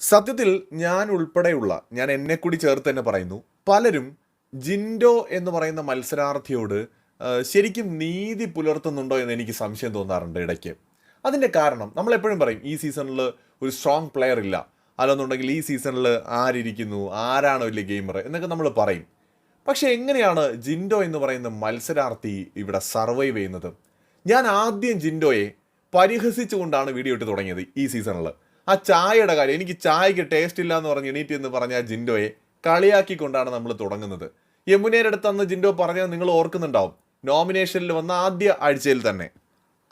സത്യത്തിൽ ഞാൻ ഉൾപ്പെടെയുള്ള ഞാൻ എന്നെ കൂടി ചേർത്ത് തന്നെ പറയുന്നു പലരും ജിൻഡോ എന്ന് പറയുന്ന മത്സരാർത്ഥിയോട് ശരിക്കും നീതി പുലർത്തുന്നുണ്ടോ എന്ന് എനിക്ക് സംശയം തോന്നാറുണ്ട് ഇടയ്ക്ക്. അതിന്റെ കാരണം നമ്മൾ എപ്പോഴും പറയും ഈ സീസണിൽ ഒരു സ്ട്രോങ് പ്ലെയർ ഇല്ല. അല്ലെന്നുണ്ടെങ്കിൽ ഈ സീസണിൽ ആരിയ്ക്കുന്നു ആരാണ് വലിയ ഗെയിമർ എന്നൊക്കെ നമ്മൾ പറയും. പക്ഷേ എങ്ങനെയാണ് ജിൻഡോ എന്ന് പറയുന്ന മത്സരാർത്ഥി ഇവിടെ സർവൈവ് ചെയ്യുന്നത്? ഞാൻ ആദ്യം ജിൻഡോയെ പരിഹസിച്ചുകൊണ്ടാണ് വീഡിയോ ഇട്ട് തുടങ്ങിയത് ഈ സീസണിൽ ആ ചായയുടെ കാര്യം എനിക്ക് ചായക്ക് ടേസ്റ്റ് ഇല്ല എന്ന് പറഞ്ഞ് എണീറ്റ് എന്ന് പറഞ്ഞ ജിൻഡോയെ കളിയാക്കിക്കൊണ്ടാണ് നമ്മൾ തുടങ്ങുന്നത്. യമുനയുടെ അന്ന് ജിൻഡോ പറഞ്ഞത് നിങ്ങൾ ഓർക്കുന്നുണ്ടാവും. നോമിനേഷനിൽ വന്ന ആദ്യ ആഴ്ചയിൽ തന്നെ.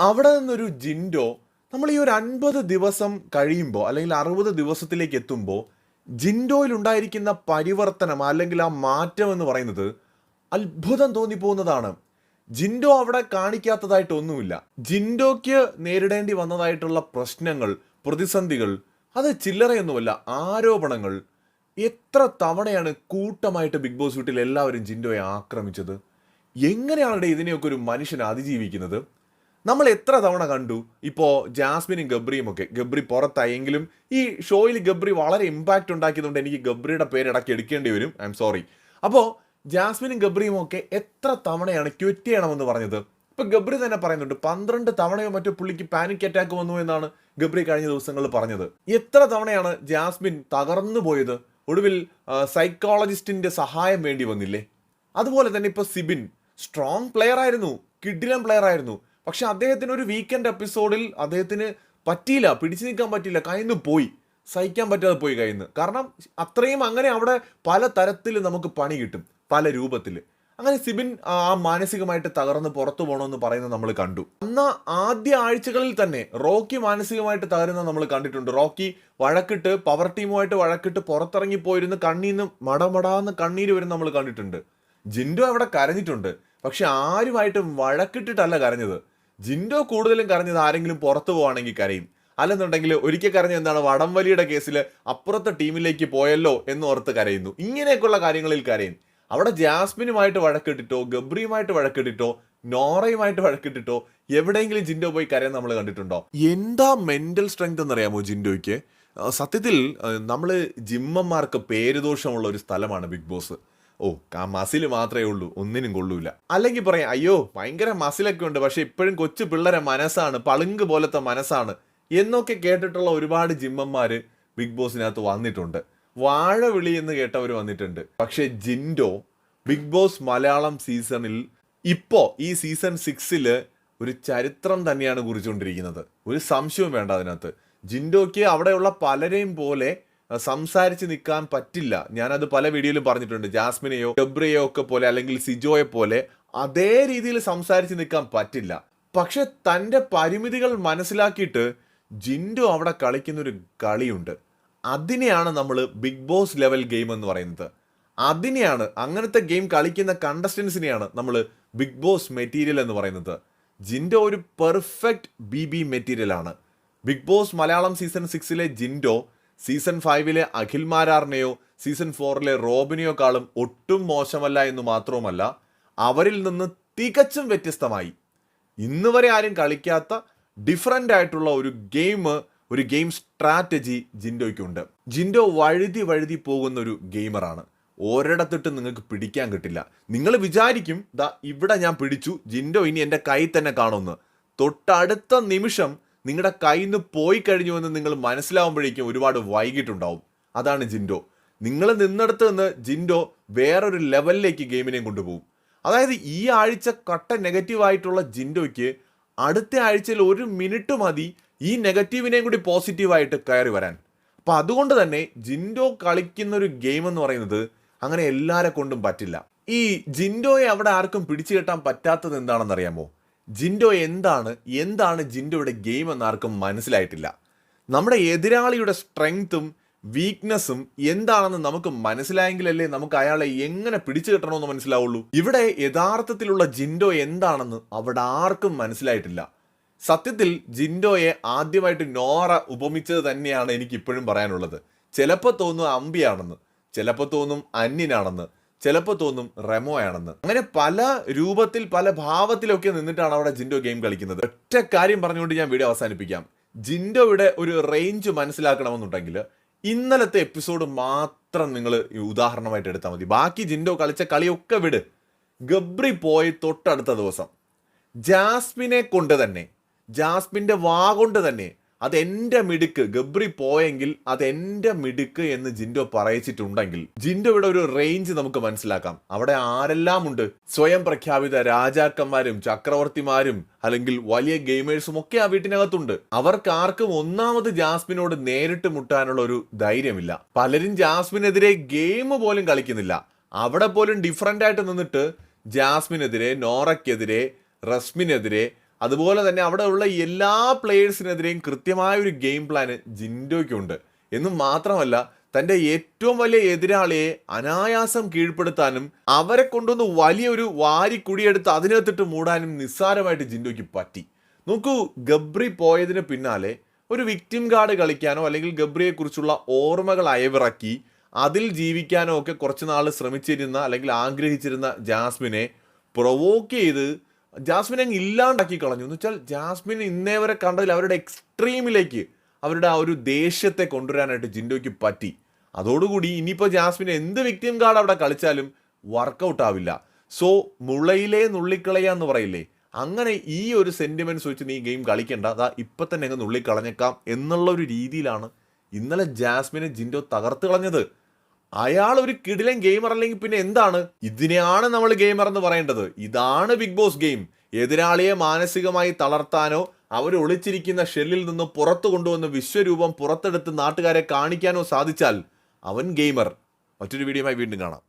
അവിടെ നിന്നൊരു ജിൻഡോ നമ്മൾ ഈ ഒരു അൻപത് ദിവസം കഴിയുമ്പോൾ അല്ലെങ്കിൽ അറുപത് ദിവസത്തിലേക്ക് എത്തുമ്പോൾ ജിൻഡോയിൽ ഉണ്ടായിരിക്കുന്ന പരിവർത്തനം അല്ലെങ്കിൽ ആ മാറ്റം എന്ന് പറയുന്നത് അത്ഭുതം തോന്നിപ്പോകുന്നതാണ്. ജിൻഡോ അവിടെ കാണിക്കാത്തതായിട്ടൊന്നുമില്ല. ജിൻഡോയ്ക്ക് നേരിടേണ്ടി വന്നതായിട്ടുള്ള പ്രശ്നങ്ങൾ പ്രതിസന്ധികൾ അത് ചില്ലറയൊന്നുമല്ല ആരോപണങ്ങൾ. എത്ര തവണയാണ് കൂട്ടമായിട്ട് ബിഗ് ബോസ് വീട്ടിൽ എല്ലാവരും ജിൻഡോയെ ആക്രമിച്ചത്? എങ്ങനെയാണ് ഇതിനെയൊക്കെ ഒരു മനുഷ്യൻ അതിജീവിക്കുന്നത്? നമ്മൾ എത്ര തവണ കണ്ടു? ഇപ്പോൾ ജാസ്മിനും ഗബ്രിയും ഒക്കെ. ഗബ്രി പുറത്തായെങ്കിലും ഈ ഷോയിൽ ഗബ്രി വളരെ ഇമ്പാക്റ്റ് ഉണ്ടാക്കിയതുകൊണ്ട് എനിക്ക് ഗബ്രിയുടെ പേര് ഇടയ്ക്ക് എടുക്കേണ്ടി വരും. ഐ എം സോറി അപ്പോൾ ജാസ്മിനും ഗബ്രിയും ഒക്കെ എത്ര തവണയാണ് ക്വിറ്റ് ചെയ്യണമെന്ന് പറഞ്ഞത്? ഇപ്പൊ ഗബ്രി തന്നെ പറയുന്നുണ്ട് പന്ത്രണ്ട് തവണയോ മറ്റോ പുള്ളിക്ക് പാനിക് അറ്റാക്ക് വന്നു എന്നാണ് ഗബ്രി കഴിഞ്ഞ ദിവസങ്ങളിൽ പറഞ്ഞത്. എത്ര തവണയാണ് ജാസ്മിൻ തകർന്നു പോയത്? ഒടുവിൽ സൈക്കോളജിസ്റ്റിന്റെ സഹായം വേണ്ടി വന്നില്ലേ? അതുപോലെ തന്നെ ഇപ്പൊ സിബിൻ സ്ട്രോങ് പ്ലെയർ ആയിരുന്നു കിഡിലം പ്ലെയർ ആയിരുന്നു. പക്ഷെ അദ്ദേഹത്തിന് ഒരു വീക്കെൻഡ് എപ്പിസോഡിൽ അദ്ദേഹത്തിന് പറ്റിയില്ല പിടിച്ചു നിൽക്കാൻ പറ്റിയില്ല കയ്യിൽ പോയി. സഹിക്കാൻ പറ്റാതെ പോയി കയ്യിൽ കാരണം അത്രയും അങ്ങനെ അവിടെ പല തരത്തിൽ നമുക്ക് പണി കിട്ടും പല രൂപത്തിൽ അങ്ങനെ സിബിൻ ആ മാനസികമായിട്ട് തകർന്ന് പുറത്തു പോകണമെന്ന് പറയുന്നത് നമ്മൾ കണ്ടു. അന്ന് ആദ്യ ആഴ്ചകളിൽ തന്നെ റോക്കി മാനസികമായിട്ട് തകരുന്നത് നമ്മൾ കണ്ടിട്ടുണ്ട്. റോക്കി വഴക്കിട്ട് പവർ ടീമുമായിട്ട് വഴക്കിട്ട് പുറത്തിറങ്ങി പോയിരുന്ന് കണ്ണീന്ന് മടമടാന്ന് കണ്ണീര് വരുന്ന നമ്മൾ കണ്ടിട്ടുണ്ട്. ജിൻഡോ അവിടെ കരഞ്ഞിട്ടുണ്ട്. പക്ഷെ ആരുമായിട്ടും വഴക്കിട്ടിട്ടല്ല കരഞ്ഞത്. ജിൻഡോ കൂടുതലും കരഞ്ഞത് ആരെങ്കിലും പുറത്തു പോവാണെങ്കിൽ കരയും. അല്ലെന്നുണ്ടെങ്കിൽ ഒരിക്കൽ കരഞ്ഞ എന്താണ് വടംവലിയുടെ കേസിൽ അപ്പുറത്തെ ടീമിലേക്ക് പോയല്ലോ എന്ന് ഓർത്ത് കരയുന്നു. ഇങ്ങനെയൊക്കെയുള്ള കാര്യങ്ങളിൽ കരയും. അവിടെ ജാസ്മിനുമായിട്ട് വഴക്കിട്ടിട്ടോ ഗബ്രിയുമായിട്ട് വഴക്കിട്ടിട്ടോ നോറയുമായിട്ട് വഴക്കിട്ടിട്ടോ എവിടെയെങ്കിലും ജിൻഡോ പോയി കരയാൻ നമ്മൾ കണ്ടിട്ടുണ്ടോ? എന്താ മെന്റൽ സ്ട്രെങ്ത് എന്നറിയാമോ ജിൻഡോയ്ക്ക്? സത്യത്തിൽ നമ്മൾ ജിമ്മന്മാർക്ക് പേരുദോഷമുള്ള ഒരു സ്ഥലമാണ് ബിഗ് ബോസ്. ഓ ആ മസിൽ മാത്രമേ ഉള്ളൂ ഒന്നിനും കൊള്ളൂല. അല്ലെങ്കിൽ പറയാം അയ്യോ ഭയങ്കര മസിലൊക്കെ ഉണ്ട് പക്ഷെ ഇപ്പോഴും കൊച്ചു പിള്ളേരെ മനസ്സാണ് പളുങ്ക് പോലത്തെ മനസ്സാണ്. എന്നൊക്കെ കേട്ടിട്ടുള്ള ഒരുപാട് ജിമ്മന്മാർ ബിഗ് ബോസിനകത്ത് വന്നിട്ടുണ്ട്. വാഴവിളി എന്ന് കേട്ടവർ വന്നിട്ടുണ്ട്. പക്ഷെ ജിൻഡോ ബിഗ് ബോസ് മലയാളം സീസണിൽ ഇപ്പോ ഈ സീസൺ സിക്സിൽ ഒരു ചരിത്രം തന്നെയാണ് കുറിച്ചുകൊണ്ടിരിക്കുന്നത്. ഒരു സംശയവും വേണ്ട അതിനകത്ത്. ജിൻഡോയ്ക്ക് അവിടെയുള്ള പലരെയും പോലെ സംസാരിച്ച് നിൽക്കാൻ പറ്റില്ല. ഞാനത് പല വീഡിയോയിലും പറഞ്ഞിട്ടുണ്ട്. ജാസ്മിനെയോ ഡെബ്രയോ ഒക്കെ പോലെ അല്ലെങ്കിൽ സിജോയെ പോലെ അതേ രീതിയിൽ സംസാരിച്ച് നിൽക്കാൻ പറ്റില്ല. പക്ഷെ തന്റെ പരിമിതികൾ മനസ്സിലാക്കിയിട്ട് ജിൻഡോ അവിടെ കളിക്കുന്ന ഒരു കളിയുണ്ട്. അതിനെയാണ് നമ്മൾ ബിഗ് ബോസ് ലെവൽ ഗെയിം എന്ന് പറയുന്നത്. അതിനെയാണ് അങ്ങനത്തെ ഗെയിം കളിക്കുന്ന കണ്ടസ്റ്റൻസിനെയാണ് നമ്മൾ ബിഗ് ബോസ് മെറ്റീരിയൽ എന്ന് പറയുന്നത്. ജിൻഡോ ഒരു പെർഫെക്റ്റ് ബി ബി മെറ്റീരിയൽ ആണ്. ബിഗ് ബോസ് മലയാളം സീസൺ സിക്സിലെ ജിൻഡോ സീസൺ ഫൈവിലെ അഖിൽ മാരാറിനെയോ സീസൺ ഫോറിലെ റോബിനെയോക്കാളും ഒട്ടും മോശമല്ല എന്ന് മാത്രവുമല്ല അവരിൽ നിന്ന് തികച്ചും വ്യത്യസ്തമായി. ഇന്ന് വരെ ആരും കളിക്കാത്ത ഡിഫറന്റ് ആയിട്ടുള്ള ഒരു ഗെയിം ഒരു ഗെയിം സ്ട്രാറ്റജി ജിൻഡോയ്ക്കുണ്ട്. ജിൻഡോ വഴുതി വഴുതി പോകുന്ന ഒരു ഗെയിമറാണ്. ഒരിടത്തിട്ട് നിങ്ങൾക്ക് പിടിക്കാൻ കിട്ടില്ല. നിങ്ങൾ വിചാരിക്കും ദാ ഇവിടെ ഞാൻ പിടിച്ചു ജിൻഡോ ഇനി എന്റെ കൈ തന്നെ കാണുമെന്ന്. തൊട്ടടുത്ത നിമിഷം നിങ്ങളുടെ കയ്യിൽ നിന്ന് പോയി കഴിഞ്ഞു എന്ന് നിങ്ങൾ മനസ്സിലാവുമ്പോഴേക്കും ഒരുപാട് വൈകിട്ടുണ്ടാവും. അതാണ് ജിൻഡോ. നിങ്ങൾ നിന്നിടത്ത് നിന്ന് ജിൻഡോ വേറൊരു ലെവലിലേക്ക് ഗെയിമിനെ കൊണ്ടുപോകും. അതായത് ഈ ആഴ്ച കട്ട നെഗറ്റീവായിട്ടുള്ള ജിൻഡോയ്ക്ക് അടുത്ത ആഴ്ചയിൽ ഒരു മിനിറ്റ് മതി ഈ നെഗറ്റീവിനെയും കൂടി പോസിറ്റീവായിട്ട് കയറി വരാൻ. അപ്പം അതുകൊണ്ട് തന്നെ ജിൻഡോ കളിക്കുന്ന ഒരു ഗെയിം എന്ന് പറയുന്നത് അങ്ങനെ എല്ലാരെ കൊണ്ടും പറ്റില്ല. ഈ ജിൻഡോയെ അവിടെ ആർക്കും പിടിച്ചു കെട്ടാൻ പറ്റാത്തത് എന്താണെന്ന് അറിയാമോ? ജിൻഡോ എന്താണ്? എന്താണ് ജിൻഡോയുടെ ഗെയിം എന്ന് ആർക്കും മനസ്സിലായിട്ടില്ല. നമ്മുടെ എതിരാളിയുടെ സ്ട്രെങ്ത്തും വീക്ക്നെസ്സും എന്താണെന്ന് നമുക്ക് മനസ്സിലായെങ്കിലല്ലേ നമുക്ക് അയാളെ എങ്ങനെ പിടിച്ചു കെട്ടണമെന്ന് മനസ്സിലാവുള്ളൂ. ഇവിടെ യഥാർത്ഥത്തിലുള്ള ജിൻഡോ എന്താണെന്ന് അവിടെ ആർക്കും മനസ്സിലായിട്ടില്ല. സത്യത്തിൽ ജിൻഡോയെ ആദ്യമായിട്ട് നോറ ഉപമിച്ചത് തന്നെയാണ് എനിക്ക് ഇപ്പോഴും പറയാനുള്ളത്. ചിലപ്പോൾ തോന്നും അമ്പിയാണെന്ന് ചിലപ്പോൾ തോന്നും അന്യനാണെന്ന് ചിലപ്പോൾ തോന്നും റെമോ ആണെന്ന് അങ്ങനെ പല രൂപത്തിൽ പല ഭാവത്തിലൊക്കെ നിന്നിട്ടാണ് അവിടെ ജിൻഡോ ഗെയിം കളിക്കുന്നത്. ഒറ്റ കാര്യം പറഞ്ഞുകൊണ്ട് ഞാൻ വീഡിയോ അവസാനിപ്പിക്കാം. ജിൻഡോയുടെ ഒരു റേഞ്ച് മനസ്സിലാക്കണമെന്നുണ്ടെങ്കിൽ ഇന്നലത്തെ എപ്പിസോഡ് മാത്രം നിങ്ങൾ ഉദാഹരണമായിട്ട് എടുത്താൽ മതി. ബാക്കി ജിൻഡോ കളിച്ച കളിയൊക്കെ വിട്. ഗബ്രി പോയി തൊട്ടടുത്ത ദിവസം. ജാസ്മിനെ കൊണ്ട് തന്നെ ജാസ്മിന്റെ വാ കൊണ്ട് തന്നെ അത് മിടുക്ക്. ഗബ്രി പോയെങ്കിൽ അത് മിടുക്ക് എന്ന് ജിൻഡോ പറയിച്ചിട്ടുണ്ടെങ്കിൽ ജിൻഡോ ജിൻഡോയുടെ ഒരു റേഞ്ച് നമുക്ക് മനസ്സിലാക്കാം. അവിടെ ആരെല്ലാം ഉണ്ട് സ്വയം പ്രഖ്യാപിത രാജാക്കന്മാരും ചക്രവർത്തിമാരും അല്ലെങ്കിൽ വലിയ ഗെയിമേഴ്സും ഒക്കെ ആ വീട്ടിനകത്തുണ്ട്. അവർക്ക് ആർക്കും ഒന്നാമത് ജാസ്മിനോട് നേരിട്ട് മുട്ടാനുള്ള ഒരു ധൈര്യമില്ല. പലരും ജാസ്മിനെതിരെ ഗെയിം പോലും കളിക്കുന്നില്ല. അവിടെ പോലും ഡിഫറന്റ് ആയിട്ട് നിന്നിട്ട് ജാസ്മിനെതിരെ നോറയ്ക്കെതിരെ റസ്മിനെതിരെ അതുപോലെ തന്നെ അവിടെ ഉള്ള എല്ലാ പ്ലേയേഴ്സിനെതിരെയും കൃത്യമായ ഒരു ഗെയിം പ്ലാന് ജിൻഡോയ്ക്കുണ്ട്. എന്നും മാത്രമല്ല തന്റെ ഏറ്റവും വലിയ എതിരാളിയെ അനായാസം കീഴ്പ്പെടുത്താനും അവരെ കൊണ്ടുവന്ന് വലിയൊരു വാരി കുടിയെടുത്ത് അതിനകത്തിട്ട് മൂടാനും നിസ്സാരമായിട്ട് ജിൻഡോയ്ക്ക് പറ്റി. നോക്കൂ ഗബ്രി പോയതിന് പിന്നാലെ ഒരു വിക്ടിം കാർഡ് കളിക്കാനോ അല്ലെങ്കിൽ ഗബ്രിയെക്കുറിച്ചുള്ള ഓർമ്മകൾ അയവിറക്കി അതിൽ ജീവിക്കാനോ ഒക്കെ കുറച്ച് നാൾ ശ്രമിച്ചിരുന്ന അല്ലെങ്കിൽ ആഗ്രഹിച്ചിരുന്ന ജാസ്മിനെ പ്രൊവോക്ക് ചെയ്ത് ജാസ്മിനെ അങ്ങ് ഇല്ലാണ്ടാക്കി കളഞ്ഞു. എന്ന് വെച്ചാൽ ജാസ്മിൻ ഇന്നേ വരെ കണ്ടതിൽ അവരുടെ എക്സ്ട്രീമിലേക്ക് അവരുടെ ആ ഒരു ദേഷ്യത്തെ കൊണ്ടുവരാനായിട്ട് ജിൻഡോയ്ക്ക് പറ്റി. അതോടുകൂടി ഇനിയിപ്പോൾ ജാസ്മിൻ എന്ത് വിക്ടിം കാർഡ് അവിടെ കളിച്ചാലും വർക്കൗട്ട് ആവില്ല. സോ മുളയിലെ നുള്ളിക്കളയ എന്ന് പറയില്ലേ? അങ്ങനെ ഈ ഒരു സെന്റിമെന്റ്സ് വെച്ച് നീ ഗെയിം കളിക്കേണ്ട. അതാ ഇപ്പം തന്നെ അങ്ങ് നുള്ളിക്കളഞ്ഞേക്കാം എന്നുള്ള ഒരു രീതിയിലാണ് ഇന്നലെ ജാസ്മിനെ ജിൻഡോ തകർത്ത് കളഞ്ഞത്. അയാൾ ഒരു കിടിലൻ ഗെയിമർ അല്ലെങ്കിൽ പിന്നെ എന്താണ്? ഇതിനെയാണ് നമ്മൾ ഗെയിമർ എന്ന് പറയേണ്ടത്. ഇതാണ് ബിഗ് ബോസ് ഗെയിം എതിരാളിയെ മാനസികമായി തളർത്താനോ അവർ ഒളിച്ചിരിക്കുന്ന ഷെല്ലിൽ നിന്ന് പുറത്തു കൊണ്ടുവന്ന് വിശ്വരൂപം പുറത്തെടുത്ത് നാട്ടുകാരെ കാണിക്കാനോ സാധിച്ചാൽ അവൻ ഗെയിമർ മറ്റൊരു വീഡിയോയുമായി വീണ്ടും കാണാം.